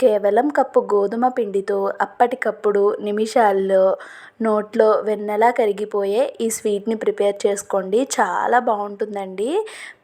కేవలం కప్పు గోధుమ పిండితో అప్పటికప్పుడు నిమిషాల్లో నోట్లో వెన్నెలా కరిగిపోయే ఈ స్వీట్ని ప్రిపేర్ చేసుకోండి. చాలా బాగుంటుందండి.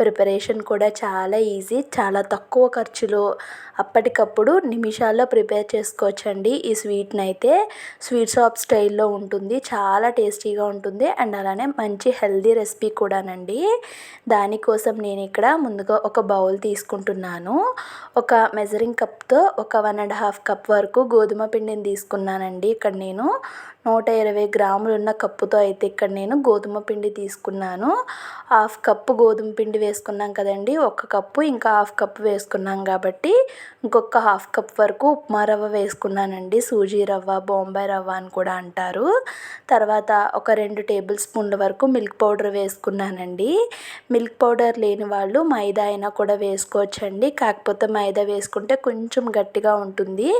ప్రిపరేషన్ కూడా చాలా ఈజీ చాలా తక్కువ ఖర్చులో అప్పటికప్పుడు నిమిషాల్లో ప్రిపేర్ చేసుకోవచ్చండి. ఈ స్వీట్ని అయితే స్వీట్ షాప్ స్టైల్లో ఉంటుంది చాలా టేస్టీగా ఉంటుంది అండ్ అలానే మంచి హెల్దీ రెసిపీ కూడానండి. దానికోసం నేను ఇక్కడ ముందుగా ఒక బౌల్ తీసుకుంటున్నాను. ఒక మెజరింగ్ కప్తో ఒక వన్ అండ్ హాఫ్ కప్ వరకు గోధుమ పిండిని తీసుకున్నానండి. ఇక్కడ నేను నూట ఇరవై గ్రాములు ఉన్న కప్పుతో అయితే ఇక్కడ నేను గోధుమ పిండి తీసుకున్నాను. హాఫ్ కప్పు గోధుమ పిండి వేసుకున్నాం కదండి. ఒక కప్పు ఇంకా హాఫ్ కప్పు వేసుకున్నాం కాబట్టి ఇంకొక హాఫ్ కప్ వరకు ఉప్మా రవ్వ వేసుకున్నానండి. సూజీ రవ్వ బొంబాయి రవ్వ అని కూడా అంటారు. తర్వాత ఒక రెండు టేబుల్ స్పూన్ల వరకు మిల్క్ పౌడర్ వేసుకున్నానండి. మిల్క్ పౌడర్ లేని వాళ్ళు మైదా అయినా కూడా వేసుకోవచ్చండి. కాకపోతే మైదా వేసుకుంటే కొంచెం గట్టిగా ఉంటుంది.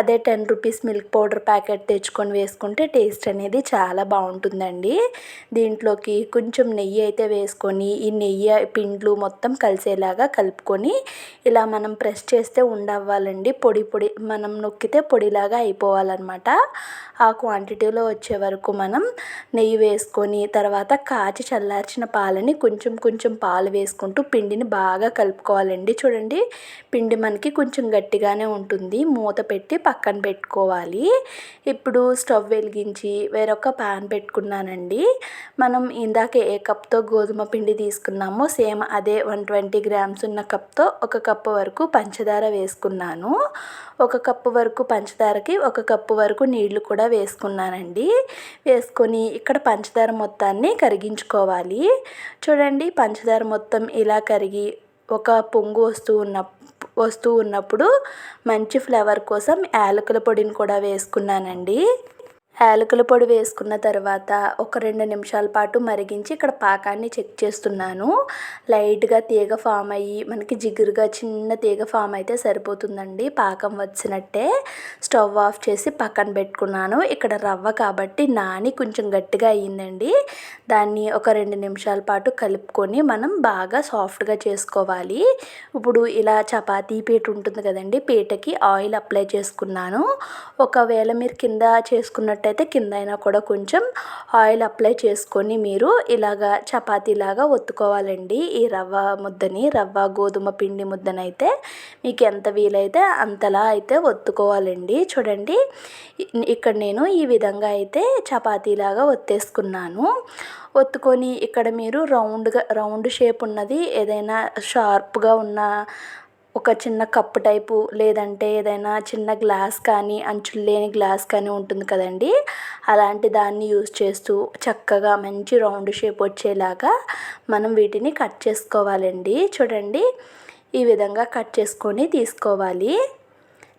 అదే ten rupees milk powder packet తెచ్చుకొని వేసుకుంటే టేస్ట్ అనేది చాలా బాగుంటుందండి. దీంట్లోకి కొంచెం నెయ్యి అయితే వేసుకొని ఈ నెయ్యి పిండ్లు మొత్తం కలిసేలాగా కలుపుకొని ఇలా మనం ప్రెస్ చేస్తే ఉండవ్వాలండి. పొడి పొడి మనం నొక్కితే పొడిలాగా అయిపోవాలన్నమాట. ఆ క్వాంటిటీలో వచ్చే వరకు మనం నెయ్యి వేసుకొని తర్వాత కాచి చల్లార్చిన పాలని కొంచెం కొంచెం పాలు వేసుకుంటూ పిండిని బాగా కలుపుకోవాలండి. చూడండి పిండి మనకి కొంచెం గట్టిగానే ఉంటుంది. మూత పెట్టి పక్కన పెట్టుకోవాలి. ఇప్పుడు స్టవ్ వెలిగించి వేరొక ప్యాన్ పెట్టుకున్నానండి. మనం ఇందాక ఏ కప్తో గోధుమ పిండి తీసుకున్నామో సేమ్ అదే వన్ ట్వంటీ గ్రామ్స్ ఉన్న కప్తో ఒక కప్పు వరకు పంచదార వేసుకున్నాను. ఒక కప్పు వరకు పంచదారకి ఒక కప్పు వరకు నీళ్ళు కూడా వేసుకున్నానండి. వేసుకొని ఇక్కడ పంచదార మొత్తాన్ని కరిగించుకోవాలి. చూడండి పంచదార మొత్తం ఇలా కరిగి ఒక పొంగు వస్తూ ఉన్న వస్తూ ఉన్నప్పుడు మంచి ఫ్లేవర్ కోసం యాలకుల పొడిని కూడా వేసుకున్నానండి. యాలకుల పొడి వేసుకున్న తర్వాత ఒక రెండు నిమిషాల పాటు మరిగించి ఇక్కడ పాకాన్ని చెక్ చేస్తున్నాను. లైట్గా తీగ ఫామ్ అయ్యి మనకి జిగురుగా చిన్న తీగ ఫామ్ అయితే సరిపోతుందండి. పాకం వచ్చినట్టే స్టవ్ ఆఫ్ చేసి పక్కన పెట్టుకున్నాను. ఇక్కడ రవ్వ కాబట్టి నాని కొంచెం గట్టిగా అయ్యిందండి. దాన్ని ఒక రెండు నిమిషాల పాటు కలుపుకొని మనం బాగా సాఫ్ట్గా చేసుకోవాలి. ఇప్పుడు ఇలా చపాతీ పీట ఉంటుంది కదండి పీటకి ఆయిల్ అప్లై చేసుకున్నాను. ఒకవేళ మీరు కింద చేసుకున్నట్టు అయితే కింద అయినా కూడా కొంచెం ఆయిల్ అప్లై చేసుకొని మీరు ఇలాగా చపాతీలాగా ఒత్తుకోవాలండి. ఈ రవ్వ ముద్దని రవ్వ గోధుమ పిండి ముద్దనైతే మీకు ఎంత వీలైతే అంతలా అయితే ఒత్తుకోవాలండి. చూడండి ఇక్కడ నేను ఈ విధంగా అయితే చపాతీలాగా ఒత్తేసుకున్నాను. ఒత్తుకొని ఇక్కడ మీరు రౌండ్గా రౌండ్ షేప్ ఉన్నది ఏదైనా షార్ప్గా ఉన్న ఒక చిన్న కప్పు టైపు లేదంటే ఏదైనా చిన్న గ్లాస్ కానీ అంచులు లేని గ్లాస్ కానీ ఉంటుంది కదండి. అలాంటి దాన్ని యూజ్ చేస్తూ చక్కగా మంచి రౌండ్ షేప్ వచ్చేలాగా మనం వీటిని కట్ చేసుకోవాలండి. చూడండి ఈ విధంగా కట్ చేసుకొని తీసుకోవాలి.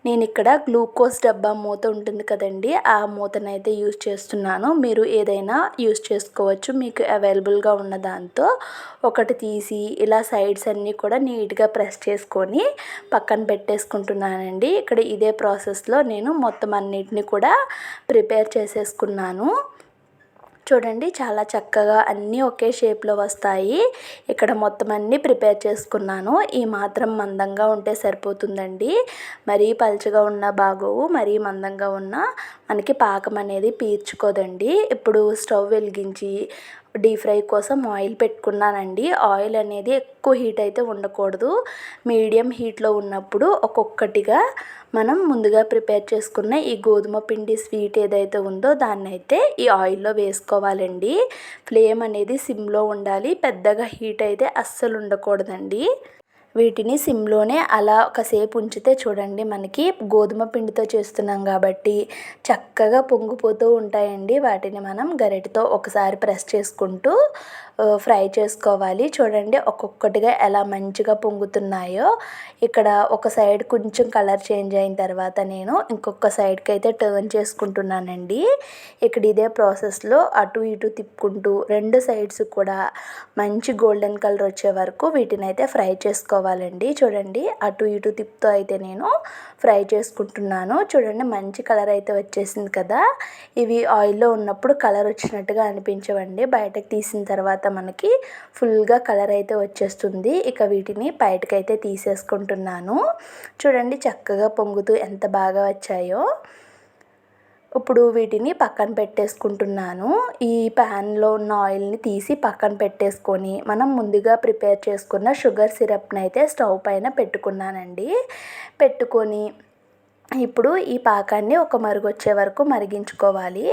నేను ఇక్కడ గ్లూకోజ్ డబ్బా మూత ఉంటుంది కదండి ఆ మూతనైతే యూజ్ చేస్తున్నాను. మీరు ఏదైనా యూజ్ చేసుకోవచ్చు మీకు అవైలబుల్గా ఉన్న దాంతో. ఒకటి తీసి ఇలా సైడ్స్ అన్నీ కూడా నీట్గా ప్రెస్ చేసుకొని పక్కన పెట్టేసుకుంటున్నానండి. ఇక్కడ ఇదే ప్రాసెస్లో నేను మొత్తం అన్నిటిని కూడా ప్రిపేర్ చేసేసుకున్నాను. చూడండి చాలా చక్కగా అన్నీ ఒకే షేప్లో వస్తాయి. ఇక్కడ మొత్తం అన్నీ ప్రిపేర్ చేసుకున్నాను. ఈ మాత్రం మందంగా ఉంటే సరిపోతుందండి. మరీ పలుచగా ఉన్న బాగోవు మరీ మందంగా ఉన్న మనకి పాకం అనేది పీల్చుకోదండి. ఇప్పుడు స్టవ్ వెలిగించి డీప్ ఫ్రై కోసం ఆయిల్ పెట్టుకున్నానండి. ఆయిల్ అనేది ఎక్కువ హీట్ అయితే ఉండకూడదు. మీడియం హీట్లో ఉన్నప్పుడు ఒక్కొక్కటిగా మనం ముందుగా ప్రిపేర్ చేసుకున్న ఈ గోధుమ పిండి స్వీట్ ఏదైతే ఉందో దాన్ని అయితే ఈ ఆయిల్లో వేసుకోవాలండి. ఫ్లేమ్ అనేది సిమ్లో ఉండాలి. పెద్దగా హీట్ అయితే అస్సలు ఉండకూడదండి. వీటిని సిమ్లోనే అలా ఒకసేపు ఉంచితే చూడండి మనకి గోధుమ పిండితో చేస్తున్నాం కాబట్టి చక్కగా పొంగిపోతూ ఉంటాయండి. వాటిని మనం గరిటతో ఒకసారి ప్రెస్ చేసుకుంటూ ఫ్రై చేసుకోవాలి. చూడండి ఒక్కొక్కటిగా ఎలా మంచిగా పొంగుతున్నాయో. ఇక్కడ ఒక సైడ్ కొంచెం కలర్ చేంజ్ అయిన తర్వాత నేను ఇంకొక సైడ్కి అయితే టర్న్ చేసుకుంటున్నానండి. ఇక్కడ ఇదే ప్రాసెస్లో అటు ఇటు తిప్పుకుంటూ రెండు సైడ్స్ కూడా మంచి గోల్డెన్ కలర్ వచ్చే వరకు వీటిని అయితే ఫ్రై చేసుకోవాలి. చేసుకోవాలండి చూడండి అటు ఇటు తిప్పుతూ అయితే నేను ఫ్రై చేసుకుంటున్నాను. చూడండి మంచి కలర్ అయితే వచ్చేసింది కదా. ఇవి ఆయిల్లో ఉన్నప్పుడు కలర్ వచ్చినట్టుగా అనిపించవండి. బయటకు తీసిన తర్వాత మనకి ఫుల్గా కలర్ అయితే వచ్చేస్తుంది. ఇక వీటిని బయటకైతే తీసేసుకుంటున్నాను. చూడండి చక్కగా పొంగుతూ ఎంత బాగా వచ్చాయో. ఇప్పుడు వీటిని పక్కన పెట్టేసుకుంటున్నాను. ఈ ప్యాన్లో ఉన్న ఆయిల్ని తీసి పక్కన పెట్టేసుకొని మనం ముందుగా ప్రిపేర్ చేసుకున్న షుగర్ సిరప్ని అయితే స్టవ్ పైన పెట్టుకున్నానండి. పెట్టుకొని ఇప్పుడు ఈ పాకాన్ని ఒక మరుగు వచ్చే వరకు మరిగించుకోవాలి.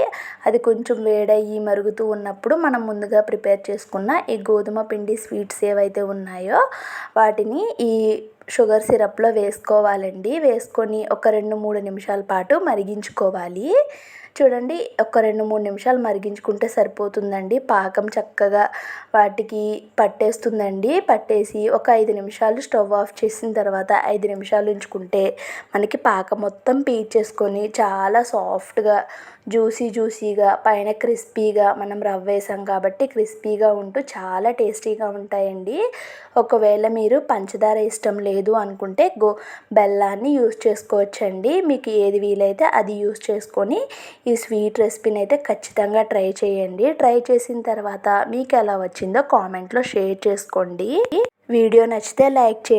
అది కొంచెం వేడయ్యి మరుగుతూ ఉన్నప్పుడు మనం ముందుగా ప్రిపేర్ చేసుకున్న ఈ గోధుమ పిండి స్వీట్స్ ఏవైతే ఉన్నాయో వాటిని ఈ షుగర్ సిరప్లో వేసుకోవాలండి. వేసుకొని ఒక రెండు మూడు నిమిషాల పాటు మరిగించుకోవాలి. చూడండి ఒక రెండు మూడు నిమిషాలు మరిగించుకుంటే సరిపోతుందండి. పాకం చక్కగా వాటికి పట్టేస్తుందండి. పట్టేసి ఒక ఐదు నిమిషాలు స్టవ్ ఆఫ్ చేసిన తర్వాత ఐదు నిమిషాలు ఉంచుకుంటే మనకి పాకం మొత్తం పీల్చేసుకొని చాలా సాఫ్ట్గా జ్యూసీ జ్యూసీగా పైన క్రిస్పీగా మనం రవ్వ వేసాం కాబట్టి క్రిస్పీగా ఉంటూ చాలా టేస్టీగా ఉంటాయండి. ఒకవేళ మీరు పంచదార ఇష్టం లేదు అనుకుంటే గో బెల్లాన్ని యూస్ చేసుకోవచ్చండి. మీకు ఏది వీలైతే అది యూస్ చేసుకొని ఈ స్వీట్ రెసిపీని అయితే ఖచ్చితంగా ట్రై చేయండి. ట్రై చేసిన తర్వాత మీకు ఎలా వచ్చిందో కామెంట్లో షేర్ చేసుకోండి. వీడియో నచ్చితే లైక్ చేయండి.